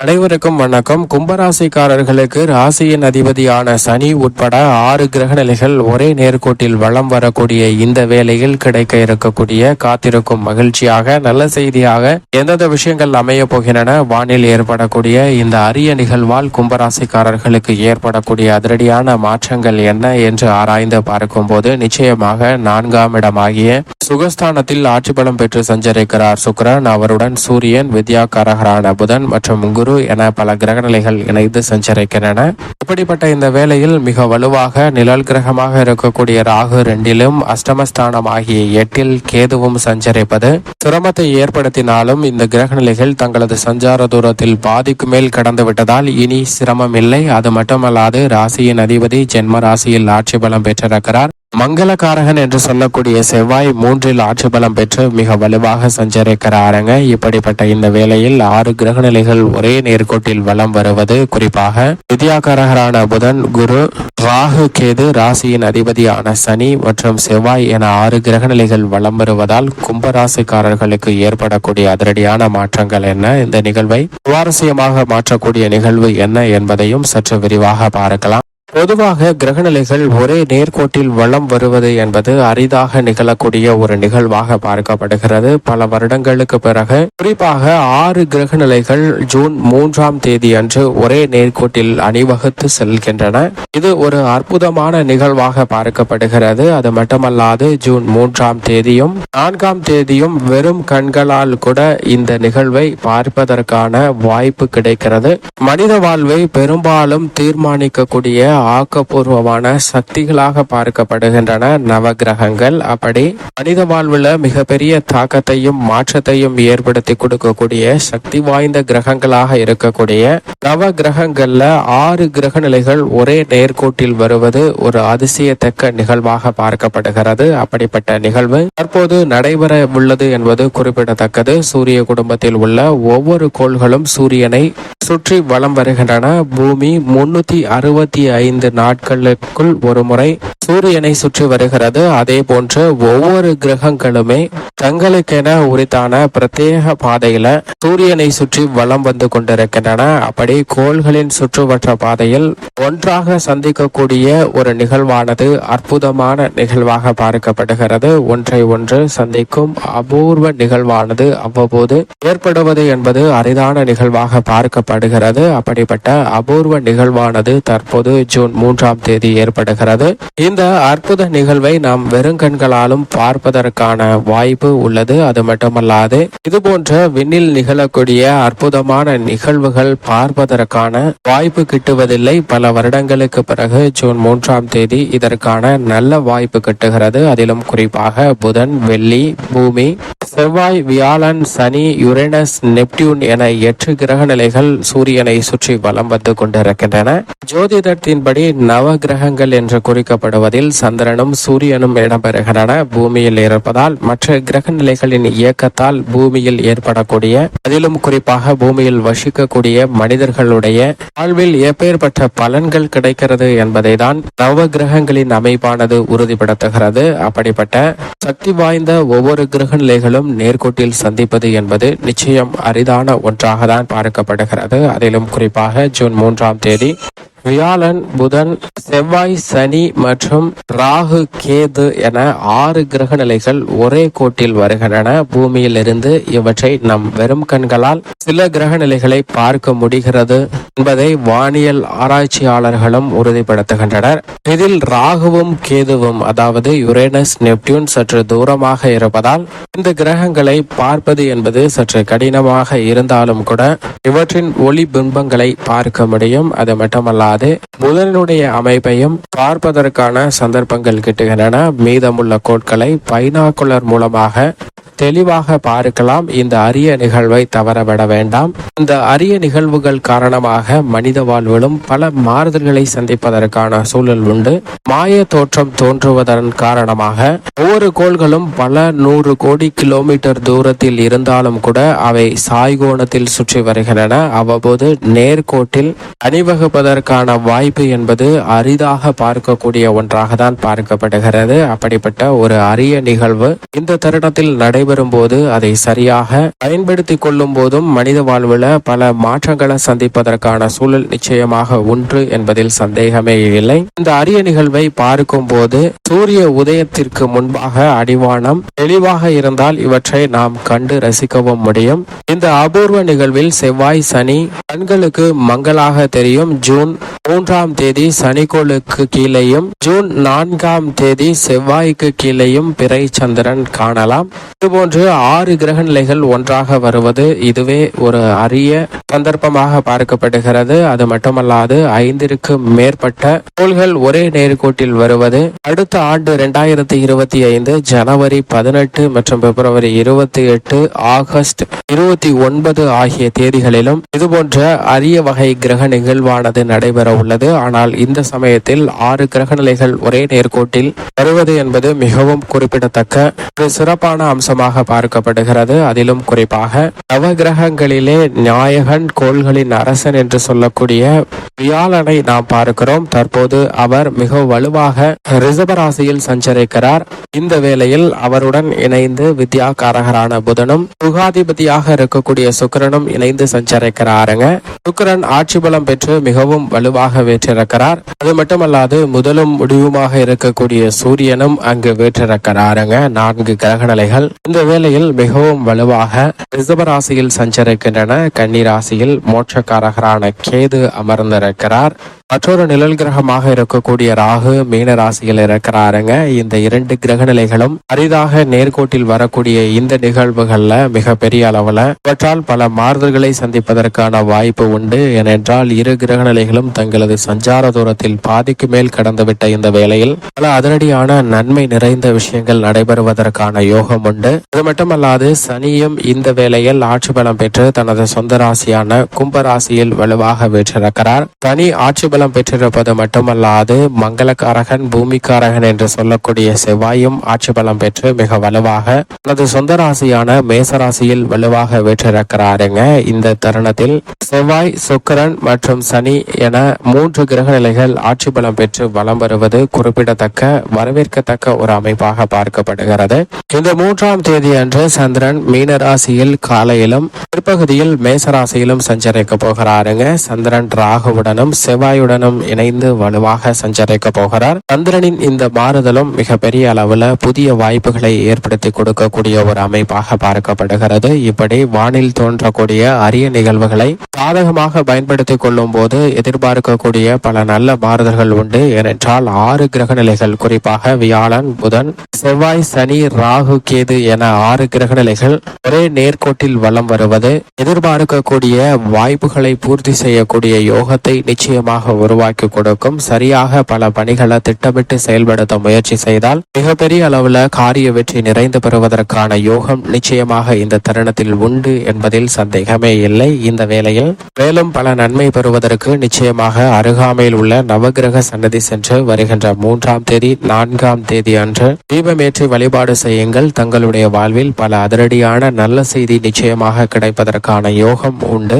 அனைவருக்கும் வணக்கம். கும்பராசிக்காரர்களுக்கு ராசியின் அதிபதியான சனி உட்பட ஆறு கிரகநிலைகள் ஒரே நேர்கோட்டில் வலம் வரக்கூடிய இந்த வேளையில் கிடைக்க இருக்கக்கூடிய காத்திருக்கும் மகிழ்ச்சியாக நல்ல செய்தியாக எந்தெந்த விஷயங்கள் அமைய போகின்றன வானில் ஏற்படக்கூடிய இந்த அரிய நிகழ்வால் கும்பராசிக்காரர்களுக்கு ஏற்படக்கூடிய அதிரடியான மாற்றங்கள் என்ன என்று ஆராய்ந்து பார்க்கும்போது நிச்சயமாக நான்காம் இடமாகிய சுகஸ்தானத்தில் ஆட்சி பலம் பெற்று சஞ்சரிக்கிறார் சுக்கிரன். அவருடன் சூரியன் வித்யாக்காரகரான புதன் மற்றும் குரு என பல கிரகநிலைகள் இணைந்து சஞ்சரிக்கின்றன. இப்படிப்பட்ட இந்த வேளையில் மிக வலுவாக நிழல் கிரகமாக இருக்கக்கூடிய ராகு ரெண்டிலும் அஷ்டமஸ்தானம் ஆகிய எட்டில் கேதுவும் சஞ்சரிப்பது சிரமத்தை ஏற்படுத்தினாலும் இந்த கிரகநிலைகள் தங்களது சஞ்சார தூரத்தில் பாதிக்கு மேல் கடந்து விட்டதால் இனி சிரமம் இல்லை அது மட்டுமல்லாது ராசியின் அதிபதி ஜென்ம ராசியில் ஆட்சி பலம் பெற்றிருக்கிறார். மங்களகாரகன் என்று சொல்லக்கூடிய செவ்வாய் மூன்றில் ஆட்சி பலம் பெற்று மிக வலுவாக சஞ்சரிக்கிறாருங்க. இப்படிப்பட்ட இந்த வேளையில் ஆறு கிரகநிலைகள் ஒரே நேர்கோட்டில் வலம் வருவது குறிப்பாக வித்யாகாரகரான புதன் குரு ராகு கேது ராசியின் அதிபதியான சனி மற்றும் செவ்வாய் என ஆறு கிரகநிலைகள் வலம் வருவதால் கும்பராசிக்காரர்களுக்கு ஏற்படக்கூடிய அதிரடியான மாற்றங்கள் என்ன? இந்த நிகழ்வை சுவாரஸ்யமாக மாற்றக்கூடிய நிகழ்வு என்ன என்பதையும் சற்று விரிவாக பார்க்கலாம். பொதுவாக கிரகநிலைகள் ஒரே நேர்கோட்டில் வளம் வருவது என்பது அரிதாக நிகழக்கூடிய ஒரு நிகழ்வாக பார்க்கப்படுகிறது. பல வருடங்களுக்கு பிறகு குறிப்பாக ஆறு கிரகநிலைகள் ஜூன் மூன்றாம் தேதி அன்று ஒரே நேர்கோட்டில் அணிவகுத்து செல்கின்றன. இது ஒரு அற்புதமான நிகழ்வாக பார்க்கப்படுகிறது. அது மட்டுமல்லாது ஜூன் மூன்றாம் தேதியும் நான்காம் தேதியும் வெறும் கண்களால் கூட இந்த நிகழ்வை பார்ப்பதற்கான வாய்ப்பு கிடைக்கிறது. மனித வாழ்வை பெரும்பாலும் தீர்மானிக்கக்கூடிய ஆக்கப்பூர்வமான சக்திகளாக பார்க்கப்படுகின்றன நவகிரகங்கள். அப்படி மனித வாழ்வுல மிகப்பெரிய தாக்கத்தையும் மாற்றத்தையும் ஏற்படுத்தி கொடுக்கக்கூடிய சக்தி வாய்ந்த கிரகங்களாக இருக்கக்கூடிய நவ கிரகங்கள்ல ஆறு கிரக நிலைகள் ஒரே நேர்கோட்டில் வருவது ஒரு அதிசயத்தக்க நிகழ்வாக பார்க்கப்படுகிறது. அப்படிப்பட்ட நிகழ்வு தற்போது நடைபெற உள்ளது என்பது குறிப்பிடத்தக்கது. சூரிய குடும்பத்தில் உள்ள ஒவ்வொரு கோள்களும் சூரியனை சுற்றி வலம் வருகின்றன. பூமி முன்னூத்தி அறுபத்தி ஐந்து ஐந்து நாட்களுக்குள் ஒரு முறை சூரியனை சுற்றி வருகிறது. அதே போன்று ஒவ்வொரு கிரகங்களுமே தங்களுக்கென உரித்தான பிரத்யேக பாதையில சூரியனை சுற்றி வலம் வந்து கொண்டிருக்கின்றன. அப்படி கோள்களின் சுற்றுவற்ற பாதையில் ஒன்றாக சந்திக்கக்கூடிய ஒரு நிகழ்வானது அற்புதமான நிகழ்வாக பார்க்கப்படுகிறது. ஒன்றை ஒன்று சந்திக்கும் அபூர்வ நிகழ்வானது அவ்வப்போது ஏற்படுவது என்பது அரிதான நிகழ்வாக பார்க்கப்படுகிறது. அப்படிப்பட்ட அபூர்வ நிகழ்வானது தற்போது ஜூன் மூன்றாம் தேதி ஏற்படுகிறது. இந்த அற்புத நிகழ்வை நாம் வெறுங்கண்களாலும் பார்ப்பதற்கான வாய்ப்பு உள்ளது. அது மட்டுமல்லாது இது போன்ற விண்ணில் நிகழக்கூடிய அற்புதமான நிகழ்வுகள் பார்ப்பதற்கான வாய்ப்பு கிட்டுவதில்லை. பல வருடங்களுக்கு பிறகு ஜூன் மூன்றாம் தேதி இதற்கான நல்ல வாய்ப்பு கிட்டுகிறது. அதிலும் குறிப்பாக புதன் வெள்ளி பூமி செவ்வாய் வியாழன் சனி யுரேனஸ் நெப்டியூன் என எட்டு கிரக நிலைகள் சூரியனை சுற்றி வலம் வந்து கொண்டிருக்கின்றன. ஜோதிடத்தின் ஜோதிடத்தின்படி நவ கிரகங்கள் என்று குறிக்கப்படுவதில் சந்திரனும் சூரியனும் இடம்பெறுகின்றன. பூமியில் இருப்பதால் மற்ற கிரக நிலைகளின் இயக்கத்தால் பூமியில் ஏற்படக்கூடிய அதிலும் குறிப்பாக பூமியில் வசிக்கக்கூடிய மனிதர்களுடைய வாழ்வில் எப்பேற்பட்ட பலன்கள் கிடைக்கிறது என்பதை தான் நவ கிரகங்களின் அமைப்பானது உறுதிப்படுத்துகிறது. அப்படிப்பட்ட சக்தி வாய்ந்த ஒவ்வொரு கிரக நிலைகளும் நேர்கோட்டில் சந்திப்பது என்பது நிச்சயம் அரிதான ஒன்றாக தான் பார்க்கப்படுகிறது. அதிலும் குறிப்பாக ஜூன் மூன்றாம் தேதி வியாழன் புதன் செவ்வாய் சனி மற்றும் ராகு கேது என ஆறு கிரக நிலைகள் ஒரே கோட்டில் வருகின்றன. பூமியிலிருந்து இவற்றை நம் வெறும் கண்களால் சில கிரக நிலைகளை பார்க்க முடிகிறது என்பதை வானியல் ஆராய்ச்சியாளர்களும் உறுதிப்படுத்துகின்றனர். இதில் ராகுவும் கேதுவும் அதாவது யுரேனஸ் நெப்டியூன் சற்று தூரமாக இருப்பதால் இந்த கிரகங்களை பார்ப்பது என்பது சற்று கடினமாக இருந்தாலும் கூட இவற்றின் ஒளி பிம்பங்களை பார்க்க முடியும். அது மட்டுமல்லாது புதனுடைய அமைப்பையும் பார்ப்பதற்கான சந்தர்ப்பங்கள் கிட்டுகின்றன. மீதமுள்ள கோட்களை பைனாக்குலர் மூலமாக தெளிவாக பார்க்கலாம். இந்த அரிய நிகழ்வை தவறவிட வேண்டாம். இந்த அரிய நிகழ்வுகள் காரணமாக மனித வாழ்விலும் பல மாறுதல்களை சந்திப்பதற்கான சூழல் உண்டு. மாய தோற்றம் தோன்றுவதன் காரணமாக ஒவ்வொரு கோள்களும் பல நூறு கோடி கிலோமீட்டர் தூரத்தில் இருந்தாலும் கூட அவை சாய்கோணத்தில் சுற்றி வருகின்றன. அவ்வப்போது நேர்கோட்டில் அணிவகுப்பதற்கான வாய்ப்பு என்பது அரிதாக பார்க்கக்கூடிய ஒன்றாக தான் பார்க்கப்படுகிறது. அப்படிப்பட்ட ஒரு அரிய நிகழ்வு இந்த தருணத்தில் நடைபெறும் போது அதை சரியாக பயன்படுத்திக் கொள்ளும் போதும் மனித வாழ்வில் பல மாற்றங்களை சந்திப்பதற்கான சூழல் நிச்சயமாக உண்டு என்பதில் சந்தேகமே இல்லை. இந்த அரிய நிகழ்வை பார்க்கும் போது சூரிய உதயத்திற்கு முன்பாக அடிவானம் தெளிவாக இருந்தால் இவற்றை நாம் கண்டு ரசிக்கவும் முடியும். இந்த அபூர்வ நிகழ்வில் செவ்வாய் சனி கண்களுக்கு மங்களாக தெரியும். ஜூன் மூன்றாம் தேதி சனிக்கோளுக்கு கீழேயும் ஜூன் நான்காம் தேதி செவ்வாய்க்கு கீழேயும் பிறை சந்திரன் காணலாம். இதுபோன்று ஆறு கிரக நிலைகள் ஒன்றாக வருவது இதுவே ஒரு அரிய சந்தர்ப்பமாக பார்க்கப்படுகிறது. அது மட்டுமல்லாது ஐந்திற்கு மேற்பட்ட கோள்கள் ஒரே நேர்கோட்டில் வருவது. அடுத்த ஆண்டு இரண்டாயிரத்தி இருபத்தி ஐந்து ஜனவரி பதினெட்டு மற்றும் பிப்ரவரி இருபத்தி எட்டு ஆகஸ்ட் இருபத்தி ஒன்பது ஆகிய தேதிகளிலும் இதுபோன்ற அரிய வகை கிரக நிகழ்வானது நடைபெற உள்ளது. ஆனால் இந்த சமயத்தில் ஆறு கிரக நிலைகள் ஒரே நேர்கோட்டில் வருவது என்பது மிகவும் குறிப்பிடத்தக்க ஒரு சிறப்பான அம்சமாக பார்க்கப்படுகிறது. அதிலும் குறிப்பாக நவ கிரகங்களிலே நாயகன் கோள்களின் அரசன் என்று சொல்லக்கூடிய வியாழனை நாம் பார்க்கிறோம். தற்போது அவர் மிக வலுவாக ரிசபராசியில் சஞ்சரிக்கிறார். இந்த வேளையில் அவருடன் இணைந்து வித்யா காரகரான புதனும் சுகாதிபதியாக இருக்கக்கூடிய சுக்கரனும் இணைந்து சஞ்சரிக்கிறாருங்க. சுக்கரன் ஆட்சி பலம் பெற்று மிகவும் வலுவாக வேற்றிருக்கிறார். அது மட்டுமல்லாது முதலும் முடிவுமாக இருக்கக்கூடிய சூரியனும் அங்கு வேற்றிருக்கிறாருங்க. நான்கு கிரக நிலைகள் இந்த வேளையில் மிகவும் வலுவாக ரிசபராசியில் சஞ்சரிக்கின்றன. கன்னி ராசியில் மோட்சக்காரகரான கேது அமர்ந்திருக்கிறார். மற்றொரு நிழல் கிரகமாக இருக்கக்கூடிய ராகு மீன ராசியில் இருக்கிறாருங்க. இந்த இரண்டு கிரக நிலைகளும் அரிதாக நேர்கோட்டில் வரக்கூடிய இந்த நிகழ்வுகள்ல மிகப்பெரிய அளவுல இவற்றால் பல மாறுதல்களை சந்திப்பதற்கான வாய்ப்பு உண்டு. ஏனென்றால் இரு கிரக நிலைகளும் தங்களது சஞ்சார தூரத்தில் பாதிக்கு மேல் கடந்துவிட்ட இந்த வேளையில் பல அதிரடியான நன்மை நிறைந்த விஷயங்கள் நடைபெறுவதற்கான யோகம் உண்டு. அது மட்டுமல்லாது சனியும் இந்த வேளையில் ஆட்சி பலம் பெற்று தனது சொந்த ராசியான கும்ப ராசியில் வலுவாக வீற்றிருக்கிறார். சனி ஆட்சி மங்களம் பெற்றிருப்பது மட்டுமல்லாது மங்களக்காரகன் பூமிக்காரகன் என்று சொல்லக்கூடிய செவ்வாயும் ஆட்சி பலம் பெற்று மிக வலுவாக தனது சொந்த ராசியான மேசராசியில் வலுவாக வெற்றிருக்கிறாருங்க. இந்த தருணத்தில் செவ்வாய் சுக்கரன் மற்றும் சனி என மூன்று கிரக நிலைகள் ஆட்சி பலம் பெற்று வலம் வருவது குறிப்பிடத்தக்க வரவேற்கத்தக்க ஒரு அமைப்பாக பார்க்கப்படுகிறது. இந்த மூன்றாம் தேதி அன்று சந்திரன் மீன ராசியில் காலையிலும் பிற்பகுதியில் மேசராசியிலும் சஞ்சரிக்க போகிறாருங்க. சந்திரன் ராகுவுடனும் செவ்வாயுடனும் இணைந்து வலுவாக சஞ்சரிக்க போகிறார். சந்திரனின் இந்த மாறுதலும் மிகப்பெரிய அளவுல புதிய வாய்ப்புகளை ஏற்படுத்தி கொடுக்கக்கூடிய ஒரு அமைப்பாக பார்க்கப்படுகிறது. இப்படி வானில் தோன்றக்கூடிய அரிய நிகழ்வுகளை சாதகமாக பயன்படுத்திக் கொள்ளும் போது எதிர்பார்க்கக்கூடிய பல நல்ல மாறுதல்கள் உண்டு. ஏனென்றால் ஆறு கிரக நிலைகள் குறிப்பாக வியாழன் புதன் செவ்வாய் சனி ராகு கேது என ஆறு கிரக நிலைகள் ஒரே நேர்கோட்டில் வலம் வருவது எதிர்பார்க்கக்கூடிய வாய்ப்புகளை பூர்த்தி செய்யக்கூடிய யோகத்தை நிச்சயமாக உருவாக்கி கொடுக்கும். சரியாக பல பணிகளை திட்டமிட்டு செயல்படுத்த முயற்சி செய்தால் மிகப்பெரிய அளவுல காரிய வெற்றி நிறைந்து பெறுவதற்கான யோகம் நிச்சயமாக இந்த தருணத்தில் உண்டு என்பதில் சந்தேகமே இல்லை. இந்த வேளையில் மேலும் பல நன்மை பெறுவதற்கு நிச்சயமாக அருகாமையில் உள்ள நவகிரக சன்னதி சென்று வருகின்ற மூன்றாம் தேதி நான்காம் தேதி அன்று தீபமேற்றி வழிபாடு செய்யுங்கள். தங்களுடைய வாழ்வில் பல அதிரடியான நல்ல செய்தி நிச்சயமாக கிடைப்பதற்கான யோகம் உண்டு.